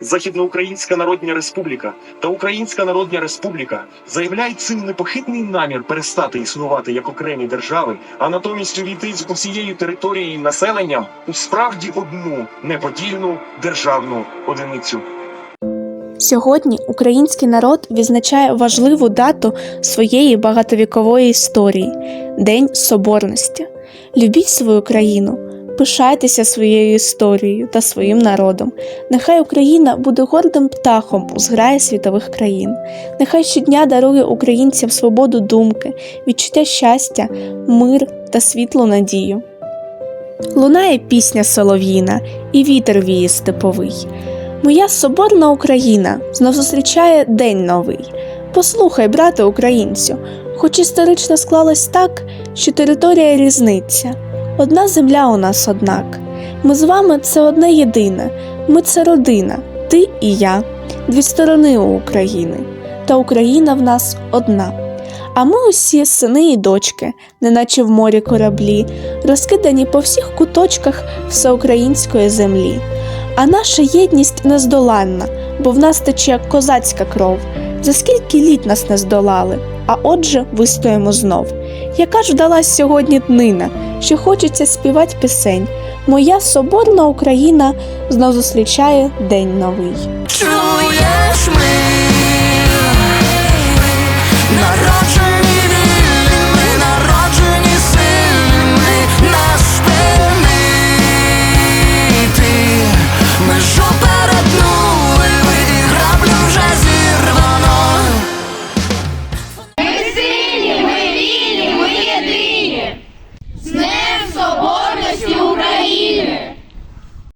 Західноукраїнська Народна Республіка та Українська Народна Республіка заявляють цим непохитний намір перестати існувати як окремі держави, а натомість увійти з усією територією і населенням у справді одну неподільну державну одиницю. Сьогодні український народ відзначає важливу дату своєї багатовікової історії День Соборності. Любіть свою країну, пишайтеся своєю історією та своїм народом. Нехай Україна буде гордим птахом у зграї світових країн. Нехай щодня дарує українцям свободу думки, відчуття щастя, мир та світлу надію. Лунає пісня солов'їна і вітер віє степовий. Моя соборна Україна знов зустрічає день новий. Послухай, брате українцю, хоч історично склалось так, що територія різниця. Одна земля у нас однак. Ми з вами це одне єдине. Ми це родина, ти і я, дві сторони у України. Та Україна в нас одна. А ми усі сини і дочки, неначе в морі кораблі, розкидані по всіх куточках всеукраїнської землі. А наша єдність нездоланна, бо в нас тече козацька кров. За скільки літ нас не здолали, а отже, вистоїмо знов. Яка ж вдалась сьогодні днина, що хочеться співати пісень. Моя соборна Україна знов зустрічає день новий. Чуєш ми Amen.